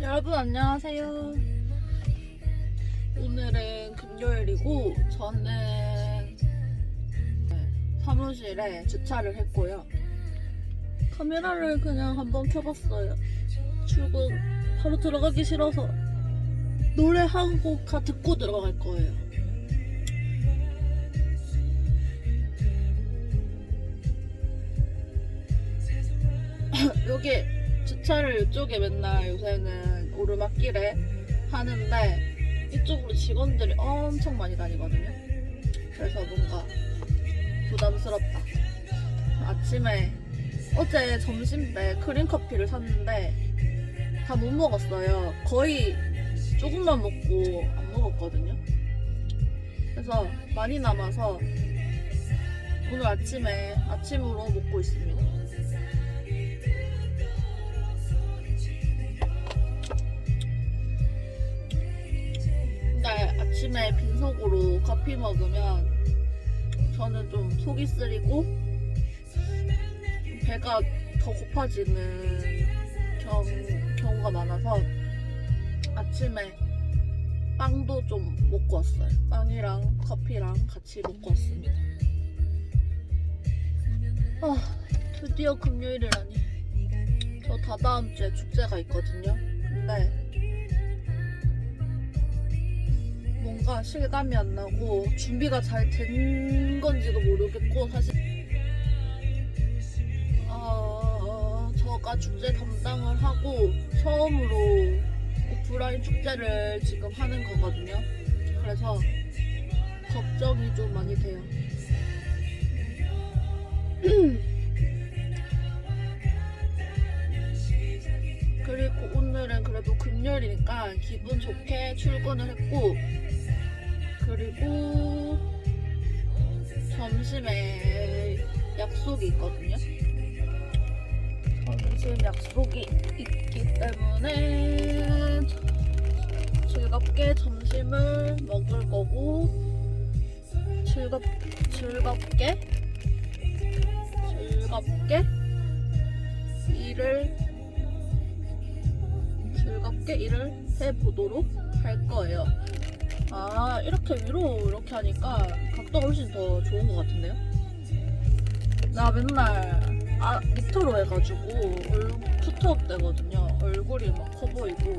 여러분 안녕하세요. 오늘은 금요일이고 저는 네, 사무실에 주차를 했고요. 카메라를 그냥 한번 켜봤어요. 출근 바로 들어가기 싫어서 노래 한 곡 다 듣고 들어갈 거예요. 여기 주차를 이쪽에 맨날 요새는 오르막길에 하는데 이쪽으로 직원들이 엄청 많이 다니거든요. 그래서 뭔가 부담스럽다. 아침에 어제 점심 때 크림 커피를 샀는데 다 못 먹었어요. 거의 조금만 먹고 안 먹었거든요. 그래서 많이 남아서 오늘 아침에 아침으로 먹고 있습니다. 아침에 빈속으로 커피 먹으면 저는 좀 속이 쓰리고 배가 더 고파지는 경, 경우가 많아서 아침에 빵도 좀 먹고 왔어요. 빵이랑 커피랑 같이 먹고 왔습니다. 아, 드디어 금요일이라니. 저 다다음 주에 축제가 있거든요. 근데 뭔가 실감이 안 나고 준비가 잘 된 건지도 모르겠고 사실 어, 저가 축제 담당을 하고 처음으로 오프라인 축제를 지금 하는 거거든요. 그래서 걱정이 좀 많이 돼요. 그리고 오늘은 그래도 금요일이니까 기분 좋게 출근을 했고 그리고 점심에 약속이 있거든요. 점심 약속이 있기 때문에 즐겁게 점심을 먹을 거고 즐겁 즐겁게 즐겁게 일을 즐겁게 일을 해보도록 할 거예요. 아 이렇게 위로 이렇게 하니까 각도가 훨씬 더 좋은 것 같은데요? 나 맨날 아 밑으로 해가지고 얼 투트업 되거든요. 얼굴이 막 커 보이고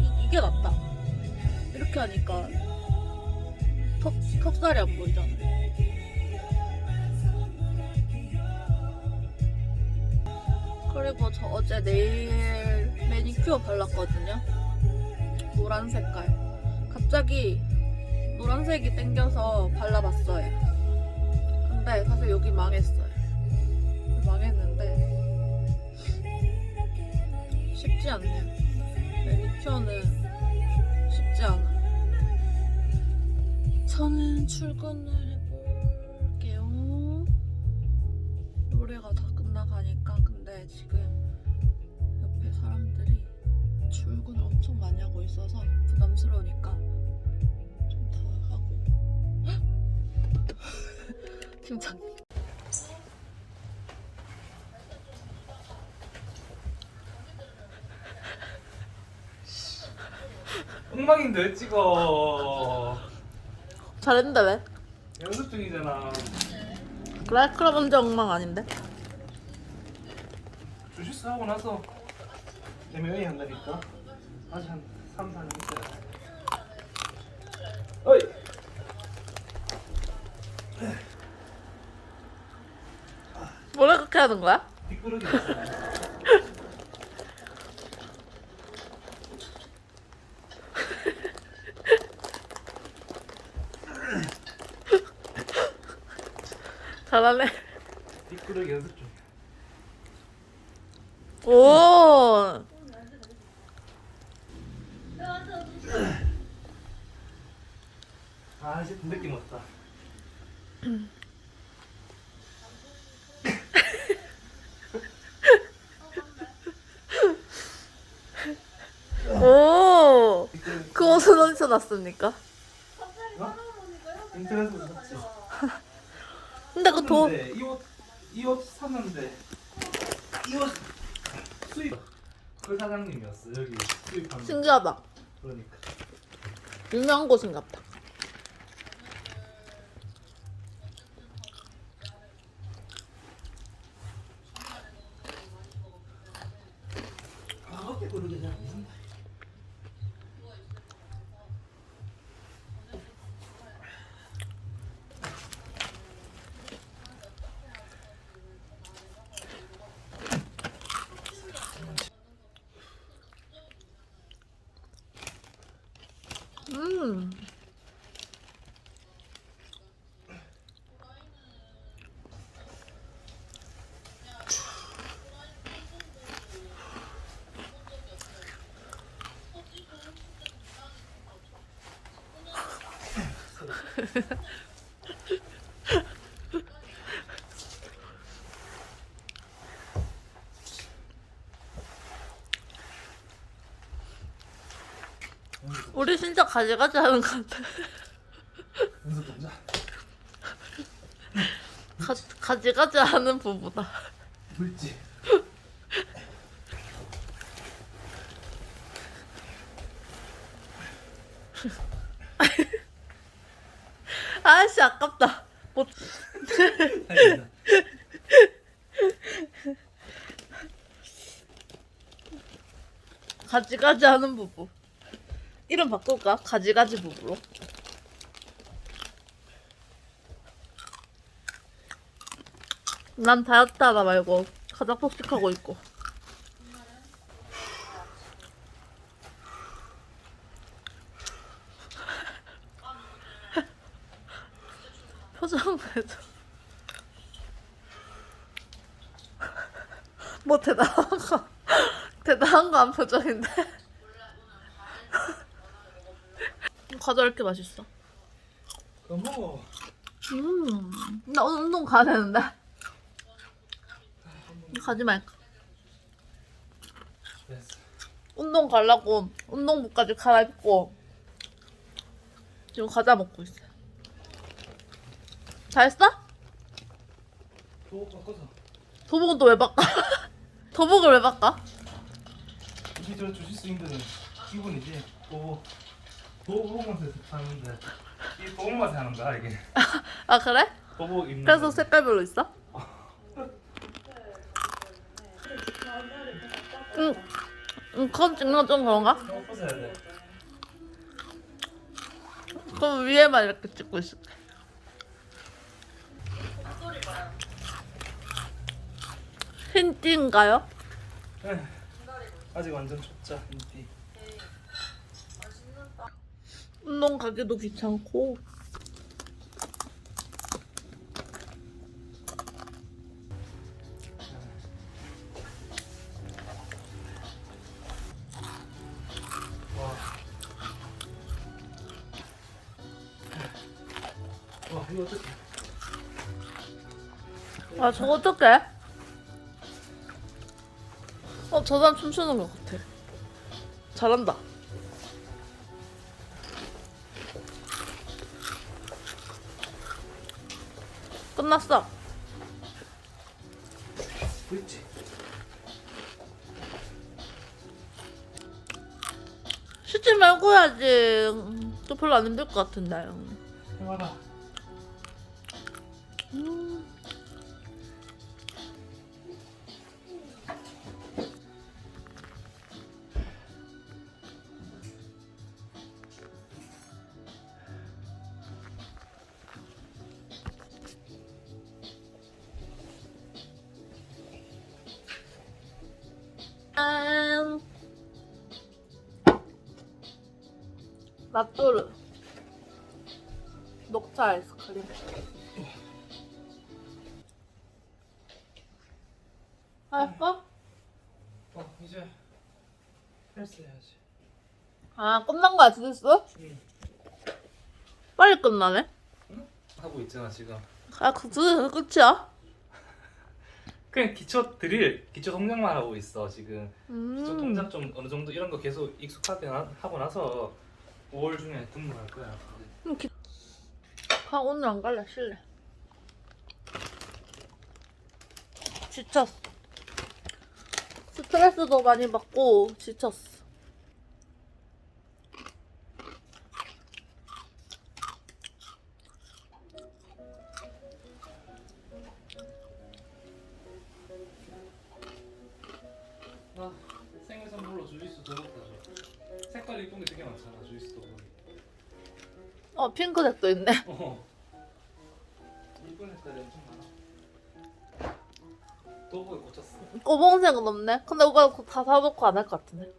이, 이게 낫다. 이렇게 하니까 턱 턱살이 안 보이잖아. 그리고 저 어제 네일 매니큐어 발랐거든요. 노란 색깔. 갑자기 노란색이 땡겨서 발라봤어요. 근데 사실 여기 망했어요. 망했는데 쉽지 않네요. 매니큐어는 쉽지 않아. 저는 출근을 엄청 많이 하고 있어서 부담스러우니까 좀 더 하고 팀장님 엉망인데 왜 찍어 잘했는데 왜? 연습 중이잖아 그래? 그럼 언제 엉망 아닌데? 주식수 하고 나서 M&A 한다니까 아직 한 3, 4년 있어야 어이. 뭐래 그렇게 하는 거야? 잘하네. 뒷구르기 연습 중 오 아, 이제 느낌 없다. 오. 그 옷은 어디서 났습니까? 어? 인터넷에서 샀지. 근데 그 도, 샀는데 이 옷, 이 옷 샀는데 이 옷 수입 그 사장님이었어 여기 수입하는 신기하다. 그러니까 유명한 곳인 같다. 아 어깨 고르게 잘 못한다 음. 우리 진짜 가지가지 하는 것 같아. 연습 동작 가, 가지가지 하는 부부다. 물지 아씨 아깝다. 못 다행이다 가지가지 하는 부부. 이름 바꿀까? 가지가지 부부로. 난 다이어트 하다 말고 가장 폭식하고 있고. 표정 해줘. 뭐 대단한 거 대단한 거한 표정인데. 과자 왜 이렇게 맛있어? 그거 먹어 음, 나 오늘 운동 가야 되는데. 가지 말까? 됐어 운동 가려고 운동복까지 갈아입고 지금 과자 먹고 있어. 다 했어? 또 바꿔서 도복은 또 왜 바꿔? 도복을 왜 바꿔? 수 있는 기분이지 또 도복 맛에 사는데 이 도복 맛에 하는 거야 이게 아 그래? 도복 입는 그래서 거. 색깔별로 있어? 응, 응, 그건 찍는 건좀 그런가? 그럼 위에만 이렇게 찍고 있을게. 에휴, 아직 완전 좁자 인기 운동 가기도 귀찮고. 와 와, 이거 어떡해 아, 저거 어떡해? 어, 저 사람 춤추는 것 같아. 잘한다. 끝났어. 그렇지 쉬지 말고 해야지. 또 별로 안 힘들 것 같은데. 해봐라 음. 맛도르 녹차 아이스크림 알았어? 어 이제 헬스 해야지 아 끝난 거야 드레스? 응. 빨리 끝나네? 하고 있잖아 지금 아그 드레스 끝이야? 그냥 기초 드릴 기초 동작만 하고 있어 지금 기초 음. 동작 좀 어느 정도 이런 거 계속 익숙하게 나, 하고 나서 5월 중에 등록할 거야 음, 기... 아 오늘 안 갈래? 쉴래 지쳤어. 스트레스 스트레스도 많이 받고 지쳤어. 어 핑크색도 있네. 어. 이쁜 색깔이 엄청 많아. 도보에 꽂혔어. 꼬봉색은 없네. 근데 오빠 그거 다 사놓고 안 할 것 같은데.